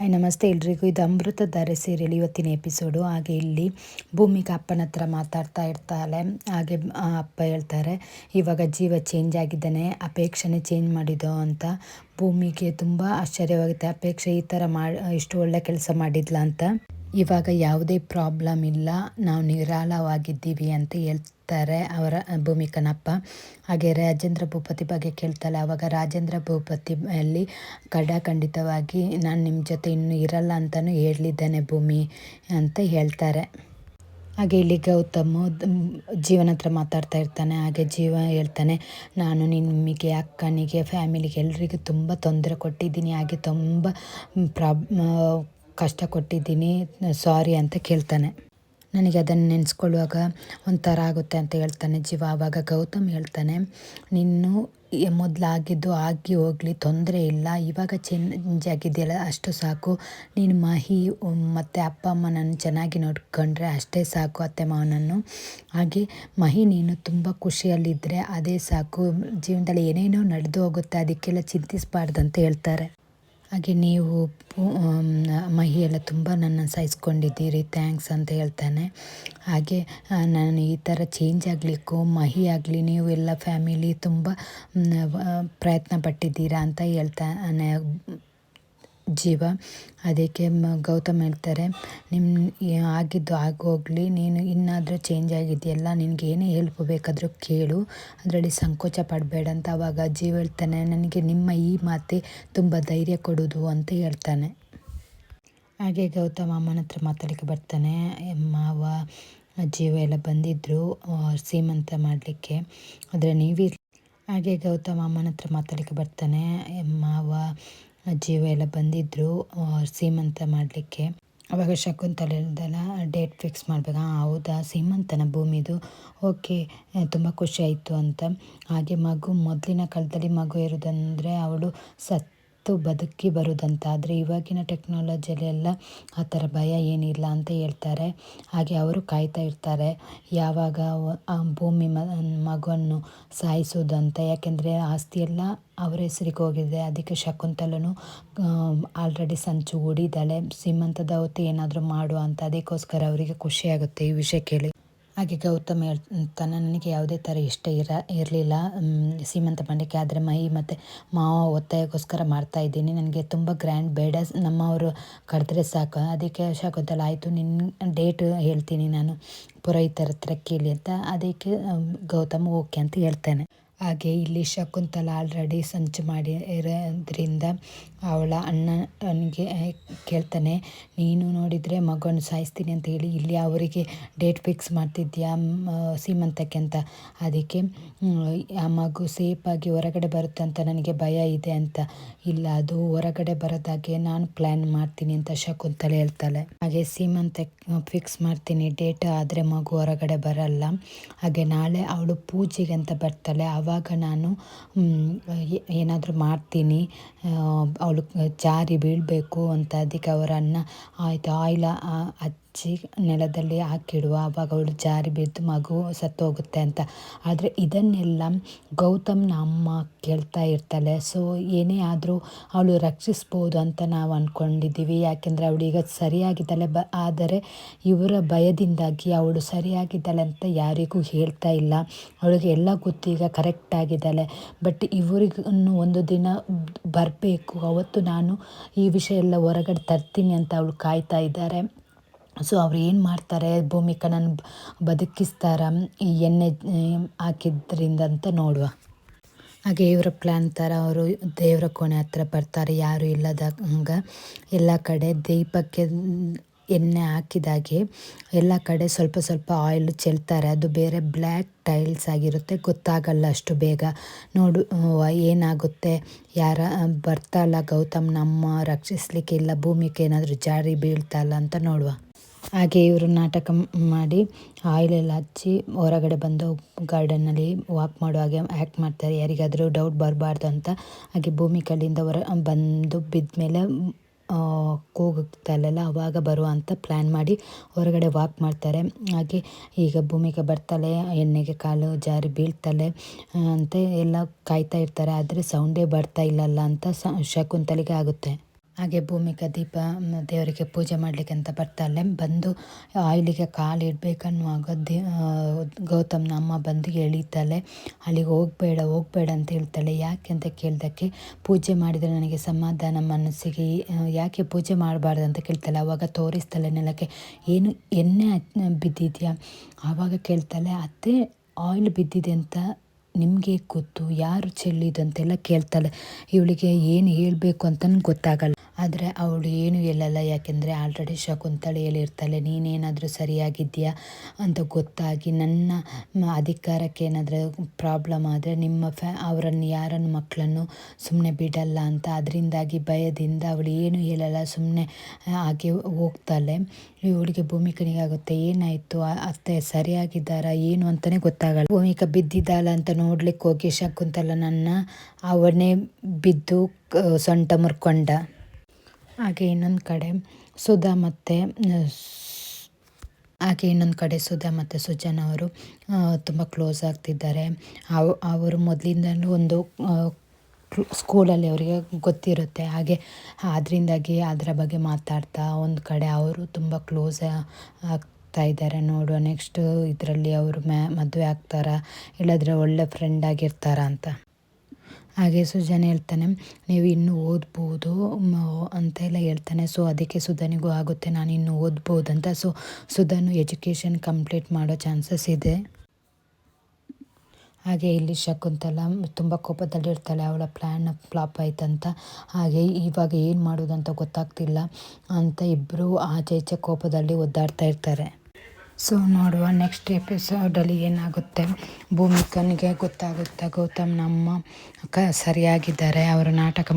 Hi, ನಮಸ್ತೆ ಎಲ್ರಿಗೂ. ಇದು ಅಮೃತ ಧಾರೆ ಸೀರಿಯಲ್ ಇವತ್ತಿನ ಎಪಿಸೋಡು. ಹಾಗೆ ಇಲ್ಲಿ ಭೂಮಿಗೆ ಅಪ್ಪನ ಹತ್ರ ಮಾತಾಡ್ತಾ ಇರ್ತಾಳೆ. ಹಾಗೆ ಅಪ್ಪ ಹೇಳ್ತಾರೆ, ಇವಾಗ ಜೀವ ಚೇಂಜ್ ಆಗಿದ್ದಾನೆ. ಅಪೇಕ್ಷೆನೇ ಚೇಂಜ್ ಮಾಡಿದೋ ಅಂತ. ಭೂಮಿಗೆ ತುಂಬ ಆಶ್ಚರ್ಯವಾಗುತ್ತೆ. ಅಪೇಕ್ಷೆ ಈ ಥರ ಮಾಡಿ ಇಷ್ಟು ಒಳ್ಳೆ ಕೆಲಸ ಮಾಡಿದ್ಲ ಅಂತ. ಇವಾಗ ಯಾವುದೇ ಪ್ರಾಬ್ಲಮ್ ಇಲ್ಲ. ನಾವು ನಿರಾಳವಾಗಿದ್ದೀವಿ ಅಂತ ಹೇಳ್ತಾರೆ ಅವರ ಭೂಮಿಕನಪ್ಪ ಹಾಗೆ ರಾಜೇಂದ್ರ ಭೂಪತಿ ಬಗ್ಗೆ ಕೇಳ್ತಾಳೆ ಆವಾಗ ರಾಜೇಂದ್ರ ಭೂಪತಿ ಅಲ್ಲಿ ಭೂಪತಿಯಲ್ಲಿ ಖಂಡಿತವಾಗಿ ನಾನು ನಿಮ್ಮ ಜೊತೆ ಇನ್ನೂ ಇರಲ್ಲ ಅಂತಲೂ ಹೇಳಿದ್ದೇನೆ ಭೂಮಿ ಅಂತ ಹೇಳ್ತಾರೆ. ಹಾಗೆ ಇಲ್ಲಿ ಗೌತಮ್ ಜೀವನ ಹತ್ರ ಮಾತಾಡ್ತಾ ಇರ್ತಾನೆ, ಹಾಗೆ ಜೀವ ಹೇಳ್ತಾನೆ, ನಾನು ನಿಮಗೆ ಅಕ್ಕನಿಗೆ, ಫ್ಯಾಮಿಲಿಗೆ ಎಲ್ರಿಗೂ ತುಂಬ ತೊಂದರೆ ಕೊಟ್ಟಿದ್ದೀನಿ, ಹಾಗೆ ತುಂಬ ಪ್ರಾಬ್ ಕಷ್ಟ ಕೊಟ್ಟಿದ್ದೀನಿ ಸಾರಿ ಅಂತ ಕೇಳ್ತಾನೆ. ನನಗೆ ಅದನ್ನು ನೆನೆಸ್ಕೊಳ್ಳುವಾಗ ಒಂಥರ ಆಗುತ್ತೆ ಅಂತ ಹೇಳ್ತಾನೆ ಜೀವ. ಆವಾಗ ಗೌತಮ್ ಹೇಳ್ತಾನೆ ನೀನು ಮೊದಲಾಗಿದ್ದು ಆಗಿ ಹೋಗಲಿ, ತೊಂದರೆ ಇಲ್ಲ. ಇವಾಗ ಚೆನ್ನಾಗಿದೆಯಲ್ಲ ಅಷ್ಟು ಸಾಕು. ನೀನು ಮಹಿ ಮತ್ತು ಅಪ್ಪ ಅಮ್ಮನನ್ನು ಚೆನ್ನಾಗಿ ನೋಡ್ಕೊಂಡ್ರೆ ಅಷ್ಟೇ ಸಾಕು ಅತ್ತೆ ಮಾವನನ್ನು. ಹಾಗೆ ಮಹಿ, ನೀನು ತುಂಬ ಖುಷಿಯಲ್ಲಿದ್ದರೆ ಅದೇ ಸಾಕು. ಜೀವನದಲ್ಲಿ ಏನೇನೋ ನಡೆದು ಹೋಗುತ್ತೆ, ಅದಕ್ಕೆಲ್ಲ ಚಿಂತಿಸಬಾರ್ದು ಹೇಳ್ತಾರೆ. ಹಾಗೆ ನೀವು ಮಹಿ ಎಲ್ಲ ತುಂಬ ನನ್ನ ಸಹಿಸ್ಕೊಂಡಿದ್ದೀರಿ ಥ್ಯಾಂಕ್ಸ್ ಅಂತ ಹೇಳ್ತಾನೆ. ಹಾಗೆ ನಾನು ಈ ಥರ ಚೇಂಜ್ ಆಗಲಿಕ್ಕೂ, ಮಹಿ ಆಗಲಿ, ನೀವು ಎಲ್ಲ ಫ್ಯಾಮಿಲಿ ತುಂಬ ಪ್ರಯತ್ನ ಪಟ್ಟಿದ್ದೀರಾ ಅಂತ ಹೇಳ್ತಾನೆ. ಜೀವ. ಅದಕ್ಕೆ ಗೌತಮ್ ಹೇಳ್ತಾರೆ ನಿಮ್ಮ ಆಗಿದ್ದು ಆಗೋಗಲಿ. ನೀನು ಇನ್ನಾದರೂ ಚೇಂಜ್ ಆಗಿದೆಯಲ್ಲ, ನಿನಗೆ ಏನೇ ಹೆಲ್ಪ್ ಬೇಕಾದರೂ ಕೇಳು. ಅದರಲ್ಲಿ ಸಂಕೋಚ ಪಡಬೇಡ ಅಂತ ಅವಾಗ ಜೀವ ಹೇಳ್ತಾನೆ, ನನಗೆ ನಿಮ್ಮ ಈ ಮಾತೆ ತುಂಬ ಧೈರ್ಯ ಕೊಡೋದು ಅಂತ ಹೇಳ್ತಾನೆ. ಹಾಗೆ ಗೌತಮ್ ಅಮ್ಮನ ಹತ್ರ ಮಾತಾಡಲಿಕ್ಕೆ ಬರ್ತಾನೆ. ಮಾವ ಜೀವ ಎಲ್ಲ ಬಂದಿದ್ದರು ಸೀಮಂತ ಮಾಡಲಿಕ್ಕೆ. ಆದರೆ ನೀವಿರ್ ಹಾಗೆ ಗೌತಮ್ ಅಮ್ಮನ ಹತ್ರ ಮಾತಾಡಲಿಕ್ಕೆ ಬರ್ತಾನೆ. ಮಾವ ಜೀವ ಎಲ್ಲ ಬಂದಿದ್ದರು ಸೀಮಂತ ಮಾಡಲಿಕ್ಕೆ. ಅವಾಗ ಶಕುಂತಲೆ ಡೇಟ್ ಫಿಕ್ಸ್ ಮಾಡಬೇಕಾ. ಹೌದಾ, ಸೀಮಂತನ ಭೂಮಿದು? ಓಕೆ ತುಂಬ ಖುಷಿ ಆಯಿತು ಅಂತ. ಹಾಗೆ ಮಗು, ಮೊದಲಿನ ಕಾಲದಲ್ಲಿ ಮಗು ಇರೋದಂದರೆ ಅವಳು ಸತ್ ಬದುಕಿ ಬರೋದಂತಾದರೆ ಇವಾಗಿನ ಟೆಕ್ನಾಲಜಿಯಲ್ಲಿ ಎಲ್ಲ ಆ ಥರ ಭಯ ಏನಿಲ್ಲ ಅಂತ ಹೇಳ್ತಾರೆ. ಹಾಗೆ ಅವರು ಕಾಯ್ತಾ ಇರ್ತಾರೆ, ಯಾವಾಗ ಭೂಮಿ ಮಗುವನ್ನು ಸಾಯಿಸೋದಂತ. ಯಾಕೆಂದರೆ ಆಸ್ತಿ ಎಲ್ಲ ಅವರ ಹೆಸರಿಗೆ ಹೋಗಿದೆ. ಅದಕ್ಕೆ ಶಕುಂತಲನು ಆಲ್ರೆಡಿ ಸಂಚು ಹೂಡಿದ್ದಾಳೆ. ಸೀಮಂತದ ಹೊತ್ತು ಏನಾದರೂ ಮಾಡುವ ಅಂತ. ಅದಕ್ಕೋಸ್ಕರ ಅವರಿಗೆ ಖುಷಿಯಾಗುತ್ತೆ ಈ ವಿಷಯ ಕೇಳಿ. ಹಾಗೆ ಗೌತಮ್ ಹೇಳ್ತಾನೆ ನನಗೆ ಯಾವುದೇ ಥರ ಇಷ್ಟ ಇರ, ಇರಲಿಲ್ಲ. ಸೀಮಂತ ಪಂಡಿಕೆ ಆದರೆ ಮೈ ಮತ್ತು ಮಾವ ಒತ್ತಾಯಕ್ಕೋಸ್ಕರ ಮಾಡ್ತಾ ಇದ್ದೀನಿ. ನನಗೆ ತುಂಬ ಗ್ರ್ಯಾಂಡ್ ಬೇಡ ನಮ್ಮವರು ಕರೆದ್ರೆ ಸಾಕು. ಅದಕ್ಕೆ ಶಾಕೋದಲ್ಲ ಆಯಿತು ನಿನ್ನ ಡೇಟ್ ಹೇಳ್ತೀನಿ ನಾನು. ಪುರೋಹಿತರ ಹತ್ರ ಕೇಳಿ ಅಂತ. ಅದಕ್ಕೆ ಗೌತಮ್ ಓಕೆ ಅಂತ ಹೇಳ್ತಾನೆ. ಹಾಗೆ ಇಲ್ಲಿ ಶಕುಂತಲ ಆಲ್ರೆಡಿ ಸಂಚು ಮಾಡಿ ಇರೋದ್ರಿಂದ ಅವಳ ಅಣ್ಣನಿಗೆ ಕೇಳ್ತಾನೆ, ನೀನು ನೋಡಿದರೆ ಮಗನ ಸಾಯಿಸ್ತೀನಿ ಅಂತ ಹೇಳಿ, ಇಲ್ಲಿ ಅವರಿಗೆ ಡೇಟ್ ಫಿಕ್ಸ್ ಮಾಡ್ತಿದ್ಯಾ ಸೀಮಂತಕ್ಕೆ ಅಂತ? ಅದಕ್ಕೆ ಆ ಮಗು ಸೇಫಾಗಿ ಹೊರಗಡೆ ಬರುತ್ತೆ ಅಂತ ನನಗೆ ಭಯ ಇದೆ ಅಂತ. ಇಲ್ಲ, ಅದು ಹೊರಗಡೆ ಬರೋದಾಗೆ ನಾನು ಪ್ಲ್ಯಾನ್ ಮಾಡ್ತೀನಿ ಅಂತ ಶಕುಂತಲೆ ಹೇಳ್ತಾಳೆ. ಹಾಗೆ ಸೀಮಂತ ಫಿಕ್ಸ್ ಮಾಡ್ತೀನಿ ಡೇಟ್ ಆದರೆ ಮಗು ಹೊರಗಡೆ ಬರಲ್ಲ. ಹಾಗೆ ನಾಳೆ ಅವಳು ಪೂಜೆಗೆ ಅಂತ ಬರ್ತಾಳೆ ಆವಾಗ ನಾನು ಏನಾದರೂ ಮಾಡ್ತೀನಿ ಅವಳು ಜಾರಿ ಬೀಳಬೇಕು ಅಂತ ಅದಕ್ಕೆ ಅವರನ್ನು ಆಯಿತು ಆಯಿಲ ಹಚ್ಚಿ ನೆಲದಲ್ಲಿ ಹಾಕಿಡುವ ಆವಾಗ ಅವಳು ಜಾರಿ ಬಿದ್ದು ಮಗು ಸತ್ತೋಗುತ್ತೆ ಅಂತ. ಆದರೆ ಇದನ್ನೆಲ್ಲ ಗೌತಮ್ನ ಅಮ್ಮ ಕೇಳ್ತಾ ಇರ್ತಾಳೆ. ಸೊ ಏನೇ ಆದರೂ ಅವಳು ರಕ್ಷಿಸ್ಬೋದು ಅಂತ ನಾವು ಅಂದ್ಕೊಂಡಿದ್ದೀವಿ ಯಾಕೆಂದರೆ ಅವಳೀಗ ಸರಿಯಾಗಿದ್ದಾಳೆ. ಬ, ಆದರೆ ಇವರ ಭಯದಿಂದಾಗಿ ಅವಳು ಸರಿಯಾಗಿದ್ದಾಳೆ ಅಂತ ಯಾರಿಗೂ ಹೇಳ್ತಾ ಇಲ್ಲ. ಅವಳಿಗೆ ಎಲ್ಲ ಗೊತ್ತು ಈಗ ಕರೆಕ್ಟಾಗಿದ್ದಾಳೆ ಬಟ್ ಇವರಿಗೂ ಒಂದು ದಿನ ಬರಬೇಕು. ಅವತ್ತು ನಾನು ಈ ವಿಷಯ ಎಲ್ಲ ಹೊರಗಡೆ ತರ್ತೀನಿ ಅಂತ ಅವಳು ಕಾಯ್ತಾ ಇದ್ದಾರೆ. ಸೊ ಅವ್ರು ಏನು ಮಾಡ್ತಾರೆ? ಭೂಮಿಕನನ್ನ ಬದುಕಿಸ್ತಾರ. ಈ ಎಣ್ಣೆ ಹಾಕಿದ್ರಿಂದ ಅಂತ ನೋಡುವ. ಹಾಗೆ ಇವರ ಪ್ಲ್ಯಾನ್ ಥರ ಅವರು ದೇವರ ಕೋಣೆ ಹತ್ರ ಬರ್ತಾರೆ, ಯಾರು ಇಲ್ಲದಾಗ. ಎಲ್ಲ ಕಡೆ ದೀಪಕ್ಕೆ ಎಣ್ಣೆ ಹಾಕಿದಾಗೆ ಎಲ್ಲ ಕಡೆ ಸ್ವಲ್ಪ ಸ್ವಲ್ಪ ಆಯಿಲ್ ಚೆಲ್ತಾರೆ. ಅದು ಬೇರೆ ಬ್ಲ್ಯಾಕ್ ಟೈಲ್ಸ್ ಆಗಿರುತ್ತೆ. ಗೊತ್ತಾಗಲ್ಲ ಅಷ್ಟು ಬೇಗ. ನೋಡು ಏನಾಗುತ್ತೆ? ಯಾರ ಬರ್ತಾಲ್ಲ ಗೌತಮ್, ನಮ್ಮ ರಕ್ಷಿಸ್ಲಿಕ್ಕೆ ಇಲ್ಲ ಭೂಮಿಗೆ ಏನಾದರೂ ಜಾರಿ ಬೀಳ್ತಲ್ಲ ಅಂತ ನೋಡುವ. ಹಾಗೆ ಇವರು ನಾಟಕ ಮಾಡಿ ಆಯಿಲೆಲ್ಲ ಹಚ್ಚಿ ಹೊರಗಡೆ ಬಂದು ಗಾರ್ಡನ್ನಲ್ಲಿ ವಾಕ್ ಮಾಡೋ ಹಾಗೆ ಆ್ಯಕ್ಟ್ ಮಾಡ್ತಾರೆ. ಯಾರಿಗಾದರೂ ಡೌಟ್ ಬರಬಾರ್ದು ಅಂತ. ಹಾಗೆ ಭೂಮಿ ಕಲ್ಲಿಂದ ಹೊರ ಬಂದು ಬಿದ್ದ ಮೇಲೆ ಕೂಗುತ್ತಲ್ಲ ಅವಾಗ ಬರುವ ಅಂತ ಪ್ಲ್ಯಾನ್ ಮಾಡಿ ಹೊರಗಡೆ ವಾಕ್ ಮಾಡ್ತಾರೆ. ಹಾಗೆ ಈಗ ಭೂಮಿಗೆ ಬರ್ತಾಳೆ, ಎಣ್ಣೆಗೆ ಕಾಲು ಜಾರಿ ಬೀಳ್ತಾಳೆ ಅಂತ ಎಲ್ಲ ಕಾಯ್ತಾ ಇರ್ತಾರೆ. ಆದರೆ ಸೌಂಡೇ ಬರ್ತಾ ಇಲ್ಲಲ್ಲ ಅಂತ ಸ, ಶಕುಂತಲಿಗೆ ಆಗುತ್ತೆ. ಹಾಗೆ ಭೂಮಿಕ ದೀಪ ದೇವರಿಗೆ ಪೂಜೆ ಮಾಡಲಿಕ್ಕೆ ಅಂತ ಬರ್ತಾಳೆ ಬಂದು ಆಯಿಲಿಗೆ ಕಾಲು ಇಡಬೇಕನ್ನುವಾಗ ದೇ ಗೌತಮ್ನ ಅಮ್ಮ ಬಂದು ಎಳೀತಾಳೆ ಅಲ್ಲಿಗೆ ಹೋಗಬೇಡ ಹೋಗಬೇಡ ಅಂತ ಹೇಳ್ತಾಳೆ ಯಾಕೆ ಅಂತ ಕೇಳಿದಕ್ಕೆ ಪೂಜೆ ಮಾಡಿದರೆ ನನಗೆ ಸಮಾಧಾನ ಮನಸ್ಸಿಗೆ ಯಾಕೆ ಪೂಜೆ ಮಾಡಬಾರ್ದು ಅಂತ ಕೇಳ್ತಾಳೆ ಆವಾಗ ತೋರಿಸ್ತಾಳೆ ನೆಲಕ್ಕೆ, ಏನು, ಎಣ್ಣೆ ಬಿದ್ದಿದೆಯಾ? ಆವಾಗ ಕೇಳ್ತಾಳೆ ಅತ್ತೆ, ಆಯಿಲ್ ಬಿದ್ದಿದೆ ಅಂತ ನಿಮಗೆ ಗೊತ್ತು, ಯಾರು ಚೆಲ್ಲಿದಂತೆಲ್ಲ ಕೇಳ್ತಾಳೆ ಇವಳಿಗೆ ಏನು ಹೇಳಬೇಕು ಅಂತಲೂ ಗೊತ್ತಾಗಲ್ಲ. ಆದರೆ ಅವಳು ಏನು ಹೇಳಲ್ಲ, ಯಾಕೆಂದರೆ ಆಲ್ರೆಡಿ ಶಕುಂತಳೆ ಹೇಳಿರ್ತಾಳೆ, ನೀನೇನಾದರೂ ಸರಿಯಾಗಿದೆಯಾ ಅಂತ ಗೊತ್ತಾಗಿ ನನ್ನ ಅಧಿಕಾರಕ್ಕೆ ಏನಾದರೂ ಪ್ರಾಬ್ಲಮ್ ಆದರೆ ನಿಮ್ಮ ಫ್ಯಾ, ಅವರನ್ನು ಯಾರನ್ನು ಮಕ್ಕಳನ್ನು ಸುಮ್ಮನೆ ಬಿಡಲ್ಲ ಅಂತ ಅದರಿಂದಾಗಿ ಭಯದಿಂದ ಅವಳು ಏನು ಹೇಳಲ್ಲ ಸುಮ್ಮನೆ ಹಾಗೆ ಹೋಗ್ತಾಳೆ. ಇವಳಿಗೆ ಭೂಮಿಕನಿಗಾಗುತ್ತೆ, ಏನಾಯಿತು ಅತ್ತೆ ಸರಿಯಾಗಿದ್ದಾರಾ, ಏನು ಅಂತಲೇ ಗೊತ್ತಾಗಲ್ಲ. ಭೂಮಿಕ ಬಿದ್ದಿದ್ದಾಳ ಅಂತ ನೋಡ್ಲಿಕ್ಕೆ ಹೋಗಿ ಶಕುಂತಲ ನನ್ನ ಅವನೇ ಬಿದ್ದು ಸೊಂಟ ಮುರ್ಕೊಂಡ. ಹಾಗೆ ಇನ್ನೊಂದು ಕಡೆ ಸುಧಾ ಮತ್ತು ಹಾಗೆ ಇನ್ನೊಂದು ಕಡೆ ಸುಧಾ ಮತ್ತು ಸುಜನ್ ಅವರು ತುಂಬ ಕ್ಲೋಸ್ ಆಗ್ತಿದ್ದಾರೆ. ಅವ್, ಅವರು ಮೊದಲಿಂದಲೂ ಒಂದು ಸ್ಕೂಲಲ್ಲಿ ಅವರಿಗೆ ಗೊತ್ತಿರುತ್ತೆ. ಹಾಗೆ ಅದರಿಂದಾಗಿ ಅದರ ಬಗ್ಗೆ ಮಾತಾಡ್ತಾ ಒಂದು ಕಡೆ ಅವರು ತುಂಬ ಕ್ಲೋಸ್ ಆಗ್ತಾ ಇದ್ದಾರೆ. ನೋಡುವ ನೆಕ್ಸ್ಟ್ ಇದರಲ್ಲಿ ಅವರು ಮ್ಯಾ, ಮದುವೆ ಆಗ್ತಾರಾ, ಇಲ್ಲದ್ರೆ ಒಳ್ಳೆ ಫ್ರೆಂಡ್ ಆಗಿರ್ತಾರಾ ಅಂತ. ಹಾಗೆ ಸುಜಾನ್ ಹೇಳ್ತಾನೆ, ನೀವು ಇನ್ನೂ ಓದ್ಬೋದು ಅಂತ ಎಲ್ಲ ಹೇಳ್ತಾನೆ. ಸೊ, ಅದಕ್ಕೆ ಸುಧನಿಗೂ ಆಗುತ್ತೆ, ನಾನು ಇನ್ನೂ ಅಂತ ಸೊ, ಸುಧನು ಎಜುಕೇಷನ್ ಕಂಪ್ಲೀಟ್ ಮಾಡೋ ಚಾನ್ಸಸ್ ಇದೆ. ಹಾಗೆ ಇಲ್ಲಿ ಶಕುಂತಲ ತುಂಬ ಕೋಪದಲ್ಲಿರ್ತಾಳೆ ಅವಳ ಪ್ಲ್ಯಾನ್ ಫ್ಲಾಪ್ ಆಯ್ತಂತ. ಹಾಗೆ ಇವಾಗ ಏನು ಮಾಡೋದಂತ ಗೊತ್ತಾಗ್ತಿಲ್ಲ ಅಂತ ಇಬ್ಬರು ಆಚೆ ಈಚೆ ಕೋಪದಲ್ಲಿ ಒದ್ದಾಡ್ತಾ ಇರ್ತಾರೆ. ಸೊ ನೋಡುವ ನೆಕ್ಸ್ಟ್ ಎಪಿಸೋಡಲ್ಲಿ ಏನಾಗುತ್ತೆ? ಭೂಮಿಕನಿಗೆ ಗೊತ್ತಾಗುತ್ತೆ ಗೌತಮ್ ನಮ್ಮ ಕ ಸರಿಯಾಗಿದ್ದಾರೆ ಅವರು ನಾಟಕ